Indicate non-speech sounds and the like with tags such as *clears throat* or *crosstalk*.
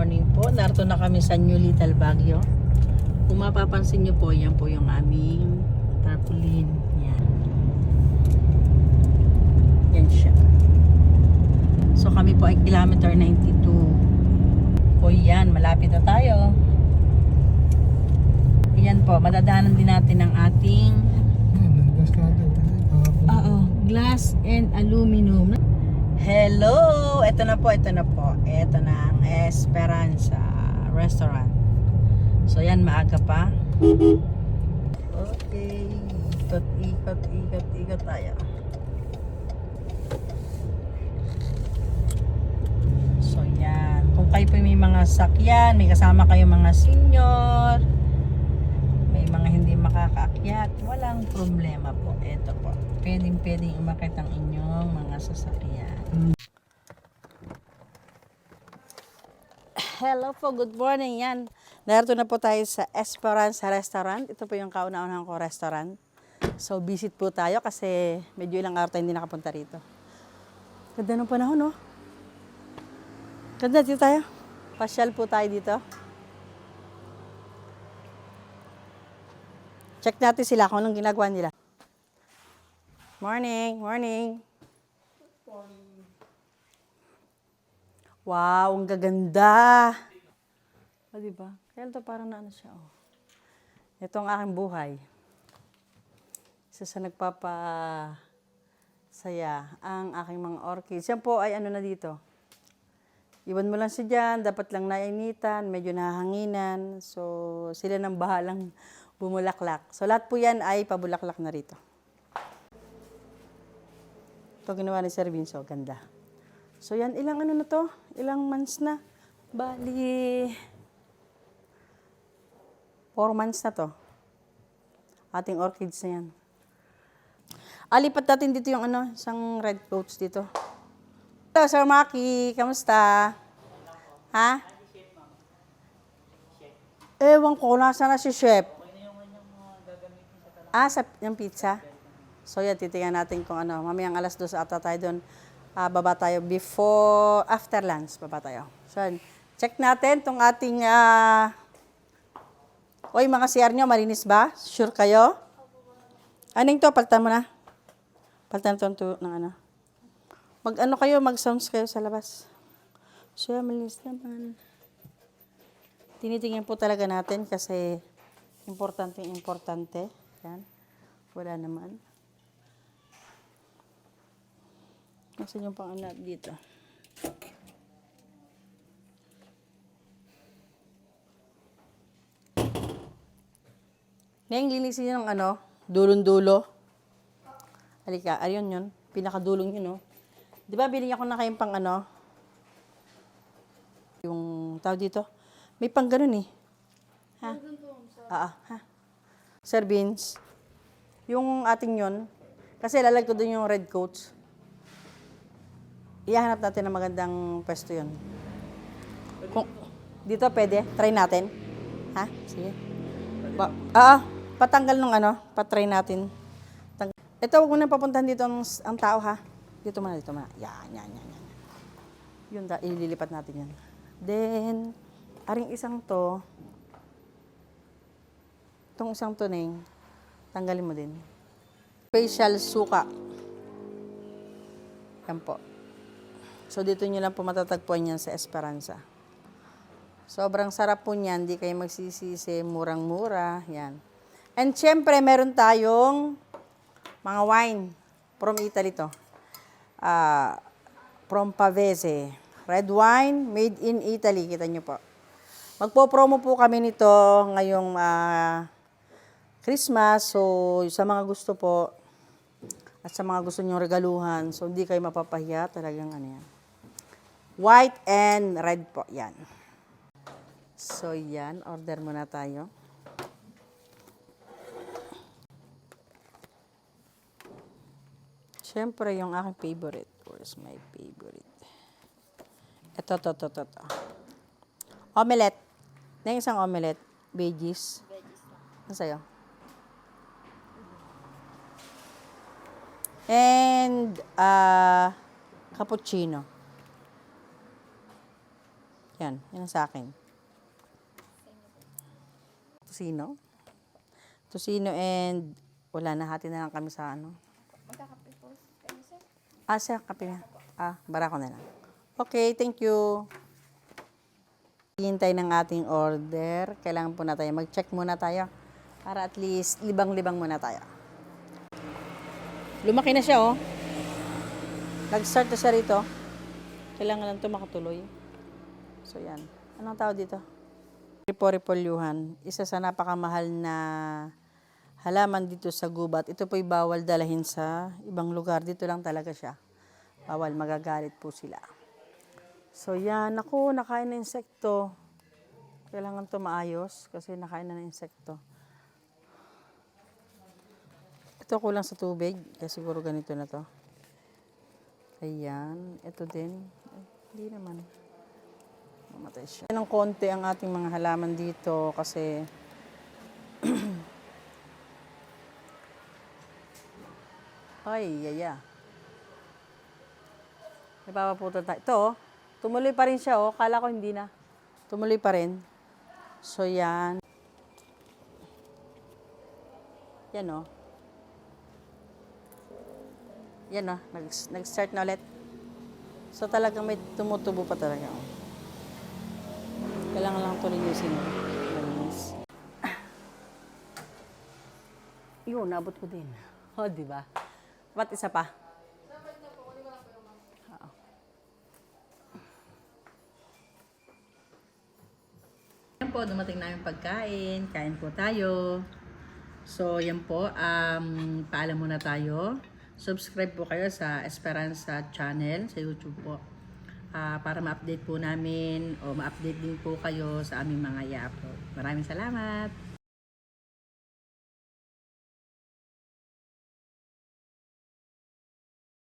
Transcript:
morning po. Narito na kami sa New Little Baguio. Kung mapapansin nyo po, yan po yung aming tarpaulin. Yan. Yan siya. So kami po ay kilometer 92. O yan, malapit na tayo. Yan po, madadaanan din natin ang ating. Oo, glass and aluminum. Hello! Ito na po, ito na po. Ito na ang Esperanza Restaurant. So yan, maaga pa. Okay. Ikot, ikot, ikot, ikot tayo. So yan. Kung kayo po may mga sakyan, may kasama kayo mga senior, may mga hindi makakaakyat, walang problema po. Ito po. Pwedeng pwedeng umakit ang inyong mga sasakyan. Hello po, good morning. Yan. Narito na po tayo sa Esperanza Restaurant. Ito po yung kauna-unahan ko restaurant. So, visit po tayo kasi medyo ilang araw tayo hindi nakapunta rito. Ganda ng panahon, no? Ganda dito tayo. Pasyal po tayo dito. Check natin sila kung anong ginagawa nila. Morning, morning. Wow, ang gaganda. O, di ba? Kaya ito parang na ano siya, oh. Ito ang aking buhay. Isa sa nagpapa saya ang aking mga orchids. Yan po ay ano na dito. Iwan mo lang siya dyan, dapat lang nainitan, medyo nahanginan. So, sila nang bahalang bumulaklak. So, lahat po yan ay pabulaklak na rito. Ito ginawa ni Sir Vince, oh, ganda. So, yan, ilang ano na to? Ilang months na? Bali, four months na to. Ating orchids na yan. Alipat natin dito yung ano, isang red coats dito. Hello, Sir Maki. Kamusta? Ha? Ewan ko, nasa na si Chef? Ah, sa yung pizza? So yan, titingnan natin kung ano. Mamayang alas dos ata tayo doon. Ah, baba tayo before, after lunch, baba tayo. So, check natin tong ating, ah, Oy, mga CR nyo, malinis ba? Sure kayo? Aning to, paltan mo na. Paltan to, to ng ano. Mag ano kayo, mag sounds kayo sa labas. So, malinis naman. Tinitingnan po talaga natin kasi importante, importante. Yan. Wala naman. Nasaan yung pang ano dito? Neng, linisin niyo ng ano, dulong-dulo. Halika, ayun yun. Pinakadulong yun, no? Di ba, binigyan ko na kayong pang ano? Yung tao dito. May pang ganun eh. Ha? Ah, ah, ha? Sir Vince, yung ating yun, kasi lalag ko dun yung red coats. Iyahanap natin ng magandang pwesto yun. Kung, dito pwede, try natin. Ha? Sige. Ba, ah, patanggal nung ano, patry natin. Tang- Ito, huwag mo na papuntahan dito ang, ang tao ha. Dito muna, dito muna. Yan, yan, yan, yan. Yun, da, ililipat natin yan. Then, aring isang to, itong isang to, tanggalin mo din. Facial suka. Yan po. So, dito nyo lang po matatagpuan yan sa Esperanza. Sobrang sarap po niyan, di kayo magsisisi, murang-mura, yan. And syempre, meron tayong mga wine from Italy to. Ah, from Pavese. Red wine made in Italy, kita nyo po. Magpo-promo po kami nito ngayong ah, Christmas. So, sa mga gusto po, at sa mga gusto nyong regaluhan, so hindi kayo mapapahiya, talagang ano yan. White and red po, yan. So, yan. Order muna tayo. Siyempre, yung aking favorite. Where's my favorite? Ito, to, to, to, to. Omelette. Na isang omelette. Veggies. Ano sa'yo? And, uh, cappuccino. Yan, yan sa akin. Tusino. Tusino and wala na, hati na lang kami sa ano. Magkakape po kayo, sir? Ah, siya, kape na. Ah, barako na lang. Okay, thank you. Hintay ng ating order. Kailangan po na tayo. Mag-check muna tayo. Para at least libang-libang muna tayo. Lumaki na siya, oh. Nag-start na siya rito. Kailangan lang ito makatuloy. So, yan. Anong tawag dito? Ripo-ripolyuhan. Isa sa napakamahal na halaman dito sa gubat. Ito po'y bawal dalahin sa ibang lugar. Dito lang talaga siya. Bawal, magagalit po sila. So yan, ako, nakain na insekto. Kailangan to maayos kasi nakain na ng insekto. Ito kulang sa tubig, kaya siguro ganito na to. Ayan, ito din. Ay, hindi naman. Mamatay siya. Ng konti ang ating mga halaman dito kasi *clears throat* Ay, yaya. May papaputan tayo. Ito, oh. Tumuloy pa rin siya, oh. Kala ko hindi na. Tumuloy pa rin. So, yan. Yan, oh. Yan, oh. Nag, nag-start na ulit. So, talagang may tumutubo pa talaga, oh. Ito linisin, oh. Malinis. Yun, nabot ko din. *laughs* Oh, di ba? Ba't isa pa? Oo. Yan po, dumating na yung pagkain. Kain po tayo. So, yan po. Um, paalam muna tayo. Subscribe po kayo sa Esperanza channel sa YouTube po. Ah, para ma-update po namin o ma-update din po kayo sa aming mga i-upload. Maraming salamat!